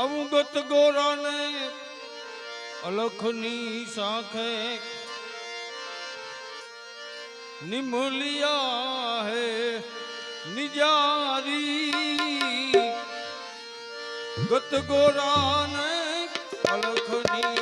અવગત ગોરાને અલખની સાખે નિમલિયા હે નિજારી. ગત ગોરાને અલખની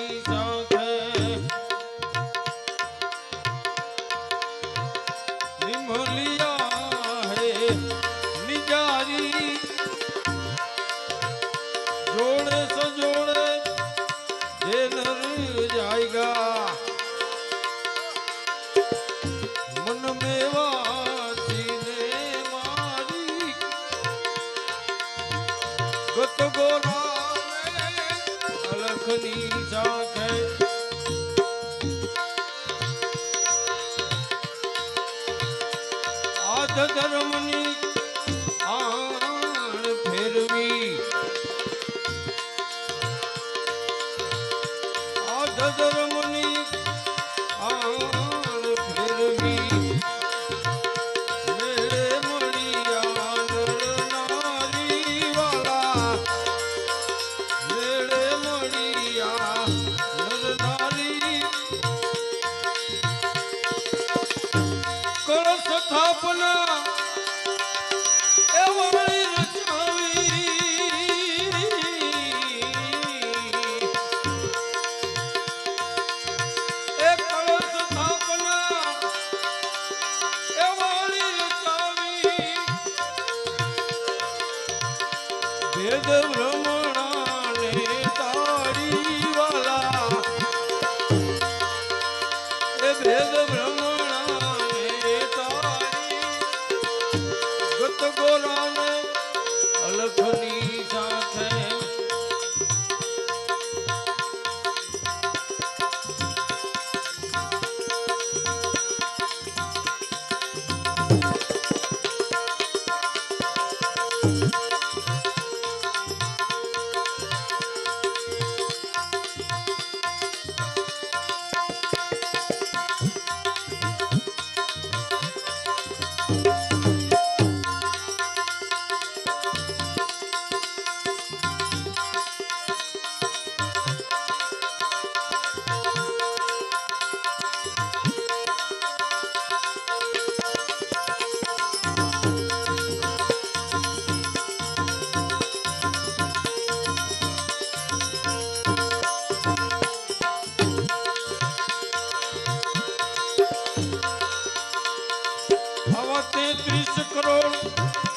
Cruz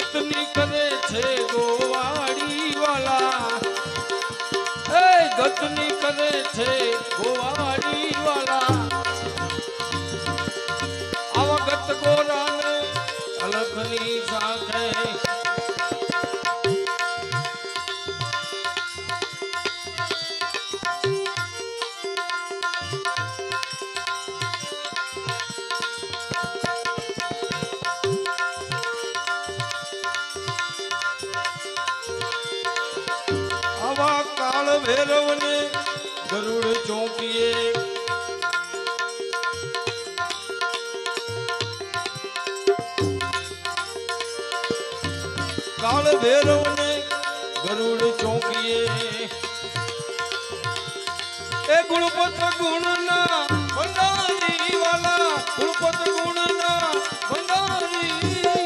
ગતની કરે છે ગોવાડી વાલા. એ ગતની કરે છે ગોવાડી વાલા. કાળ ભૈરવને ગરુડ ચોંકીએ કાળ ભૈરવને ગરુડ ચોંકીએ એ ગુણપત ગુણના ભંડારી વાલા ગુણપત ગુણના ભંડારી.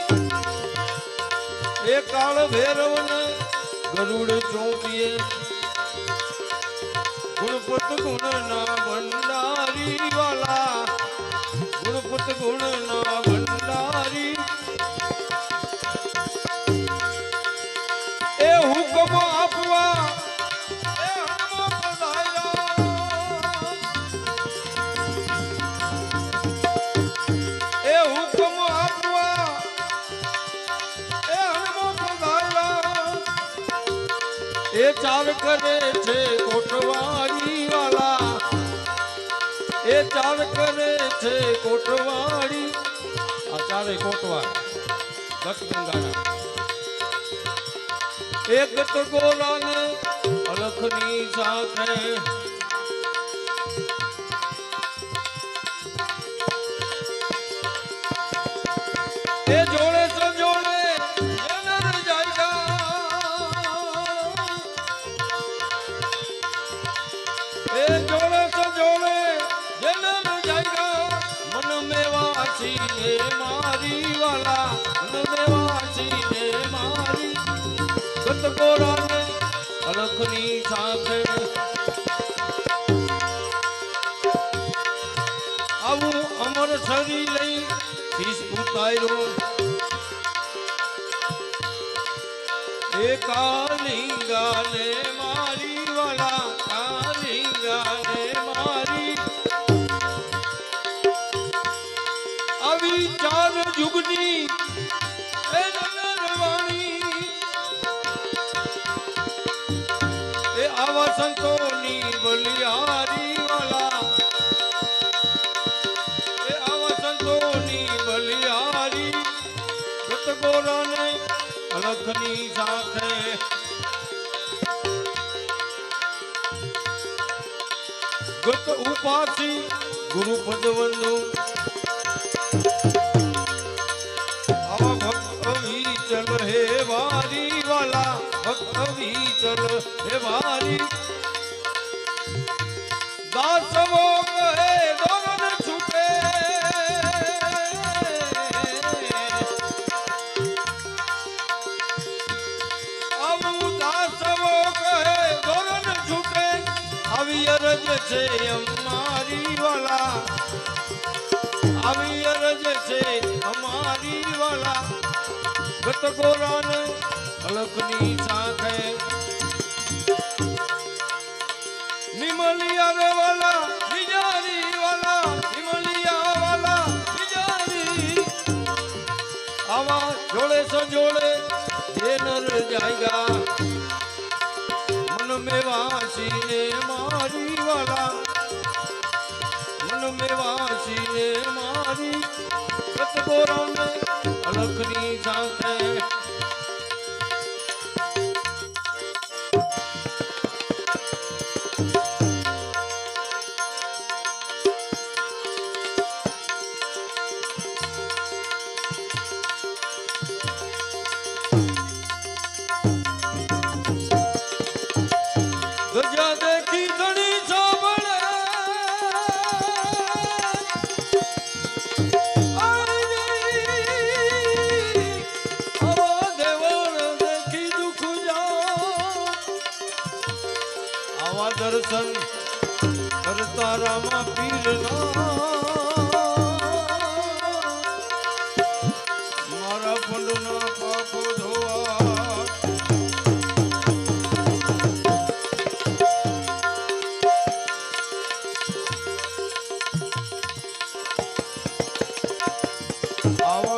એ કાળ ભૈરવને ગરુડ ચોંકીએ ગુણપત ગુણના ભંડારી વાલા ગુણપત ગુણના ભંડારી. એ હુકમ આપવા, એ ચાર કરે છે કોટવાડી વાલા એ ચાર કરે છે કોટવાડી આ ચારે કોટવાડ ગતગંગાના એક તો ગોલાને અલખની સાથે અલખની સાથે આવું અમર છરી લઈ શીશ ઉતાર્યો. એ કાલિંગાને અલખની સાથે. ગત ઉપાસી ગુરુ પદવંદુ આવા ભક્ત વિચલ હે વારી વાલા, ભક્ત વિચલ હે વારી. છે અમારી વાલા. આવી અરજ છે અમારી વાલા. ગત ગોરાન અલકની સાંખે નિમલી અરે વાલા, બિજારી વાલા, નિમલિયા વાલા, બિજારી. આવા જોડે સંજોડે જે નર જાયગા. મન મેં વાળા મન મેવાસી મારી સતગોરાને અલખની સાથે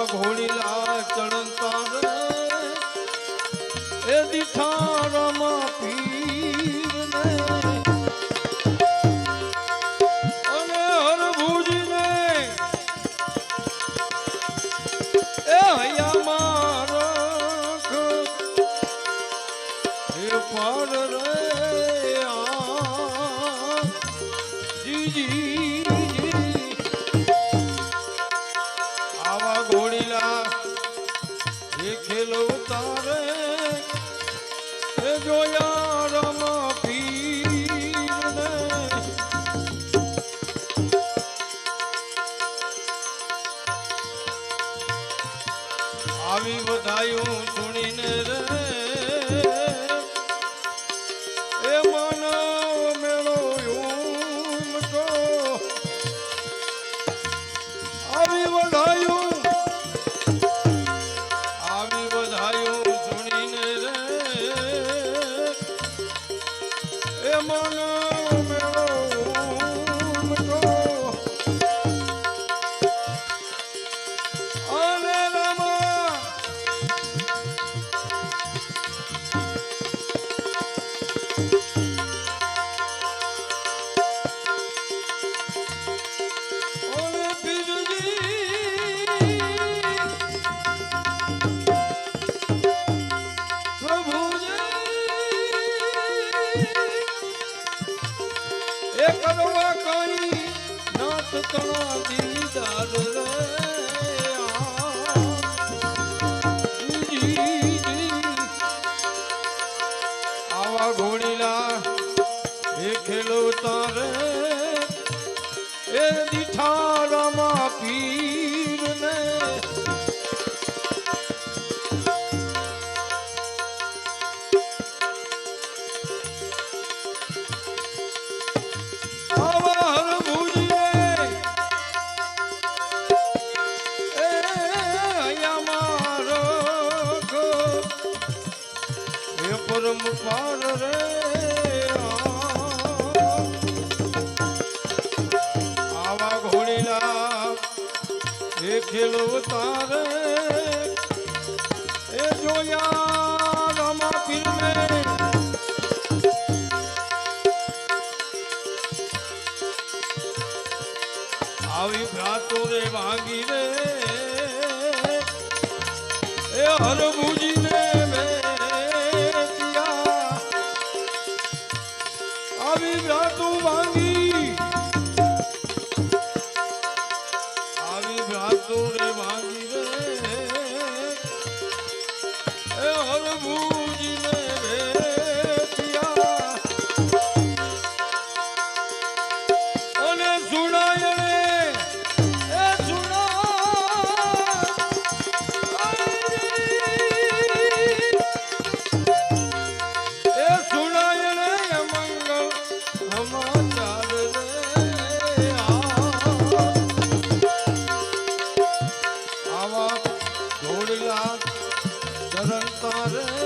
ભોળીલા ચણતા જોયા. ખેલો તારે એ જોયા રામા ફિલ્મે ભાગી રે એ હરભુજ ગોળિયા ચરણ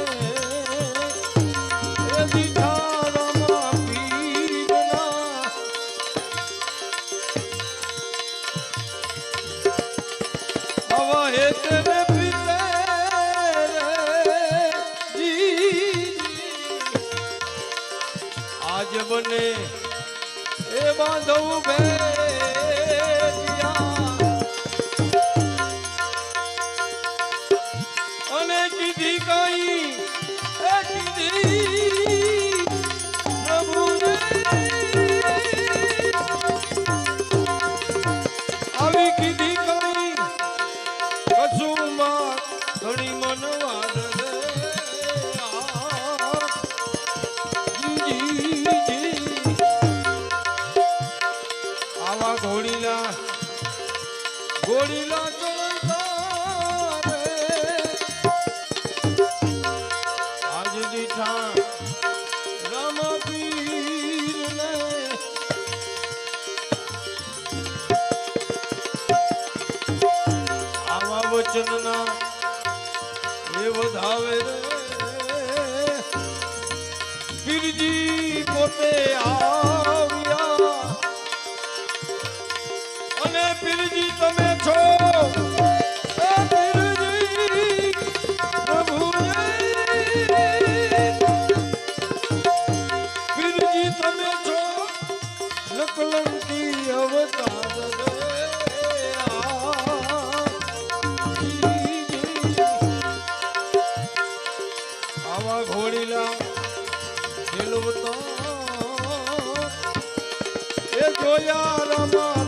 વચનના એ વધાવે રે. પીરજી પોતે આ જોતા એ જોયા રમા